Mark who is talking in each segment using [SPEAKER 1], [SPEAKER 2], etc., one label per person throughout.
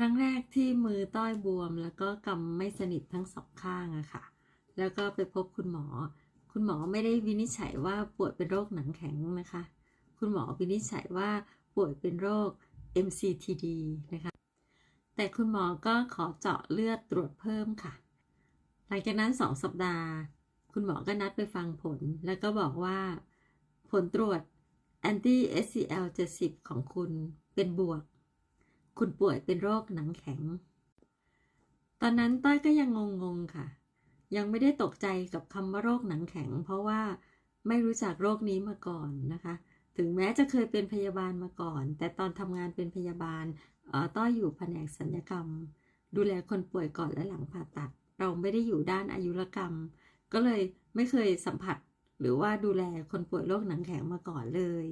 [SPEAKER 1] ครั้งแรกที่มือต้อยบวม แล้วก็กำไม่สนิททั้งสองข้างอะค่ะ แล้วก็ไปพบคุณหมอ คุณหมอไม่ได้วินิจฉัยว่าป่วยเป็นโรคหนังแข็งนะคะ คุณหมอวินิจฉัยว่าป่วยเป็นโรค MCTD นะคะ แต่คุณหมอก็ขอเจาะเลือดตรวจเพิ่มค่ะ หลังจากนั้นสองสัปดาห์ คุณหมอก็นัดไปฟังผล แล้วก็บอกว่า ผลตรวจ anti SCL 70ของคุณเป็นบวก คุณป่วยเป็นโรคหนังแข็ง ตอนนั้นต้อยก็ยังงงๆค่ะ ยังไม่ได้ตกใจกับคำว่าโรคหนังแข็ง เพราะว่าไม่รู้จักโรคนี้มาก่อนนะคะ ถึงแม้จะเคยเป็นพยาบาลมาก่อน แต่ตอนทำงานเป็นพยาบาลต้อยอยู่แผนกสัญญกรรม ดูแลคนป่วยก่อนและหลังผ่าตัด เราไม่ได้อยู่ด้านอายุรกรรม ก็เลยไม่เคยสัมผัสหรือว่าดูแลคนป่วยโรคหนังแข็งมาก่อนเลย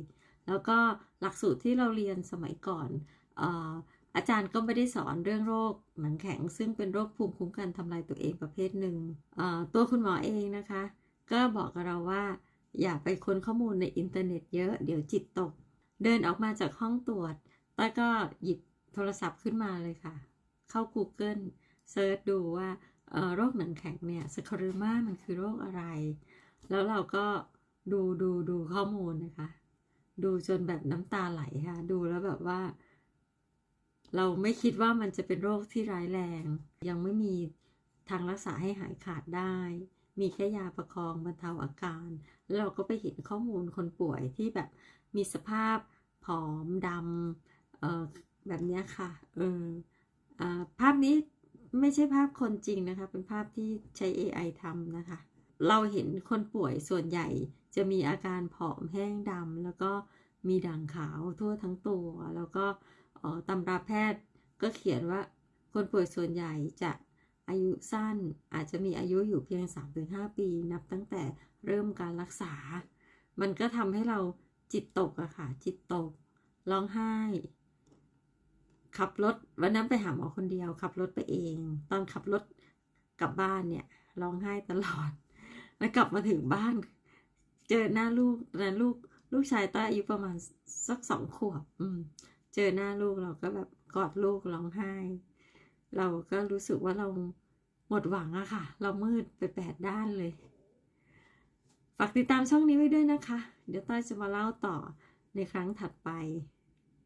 [SPEAKER 1] แล้วก็หลักสูตรที่เราเรียนสมัยก่อนอ อาจารย์ก็ไม่ได้สอนเรื่องโรคหนังแข็ง ซึ่งเป็นโรคภูมิคุ้มกันทำลายตัวเองประเภทหนึ่งตัวคุณหมอเองนะคะ ก็บอกกับเราว่า อย่าไปค้นข้อมูลในอินเทอร์เน็ตเยอะเดี๋ยวจิตตก เดินออกมาจากห้องตรวจต้ก็หยิบโทรศัพท์ขึ้นมาเลยค่ะ เข้า Google เซิร์ชดูว่าโรคหนังแข็งเนี่ยสคารูมามันคือโรคอะไร แล้วเราก็ดูดูดูข้อมูลนะคะ ดูจนแบบน้ำตาไหลค่ะ ดูแล้วแบบว่า เราไม่คิดว่ามันจะเป็นโรคที่ร้ายแรง ยังไม่มีทางรักษาให้หายขาดได้ มีแค่ยาประคองบรรเทาอาการ แล้วเราก็ไปเห็นข้อมูลคนป่วยที่แบบมีสภาพผอมดำเอ่อแบบนี้ค่ะเออภาพนี้ไม่ใช่ภาพคนจริงนะคะ เป็นภาพที่ใช้ AI ทำนะคะ เราเห็นคนป่วยส่วนใหญ่จะมีอาการผอมแห้งดำแล้วก็มีด่างขาวทั่วทั้งตัว แล้วก็ ตำราแพทย์ก็เขียนว่าคนป่วยส่วนใหญ่จะอายุสั้นอาจจะมีอายุอยู่เพียง 3-5 ปี นับตั้งแต่เริ่มการรักษา มันก็ทำให้เราจิตตกอะค่ะ จิตตก ร้องไห้ ขับรถวันนั้นไปหาหมอคนเดียว ขับรถไปเอง ตอนขับรถกลับบ้านเนี่ยร้องไห้ตลอด แล้วกลับมาถึงบ้าน เจอหน้าลูกนะลูกลูกชายต้อยอายุประมาณสักสองขวบ อืม เจอหน้าลูกเราก็แบบกอดลูกร้องไห้ เราก็รู้สึกว่าเราหมดหวังอะค่ะ เรามืดไปแปดด้านเลย ฝากติดตามช่องนี้ไว้ด้วยนะคะ เดี๋ยวต้อยจะมาเล่าต่อในครั้งถัดไป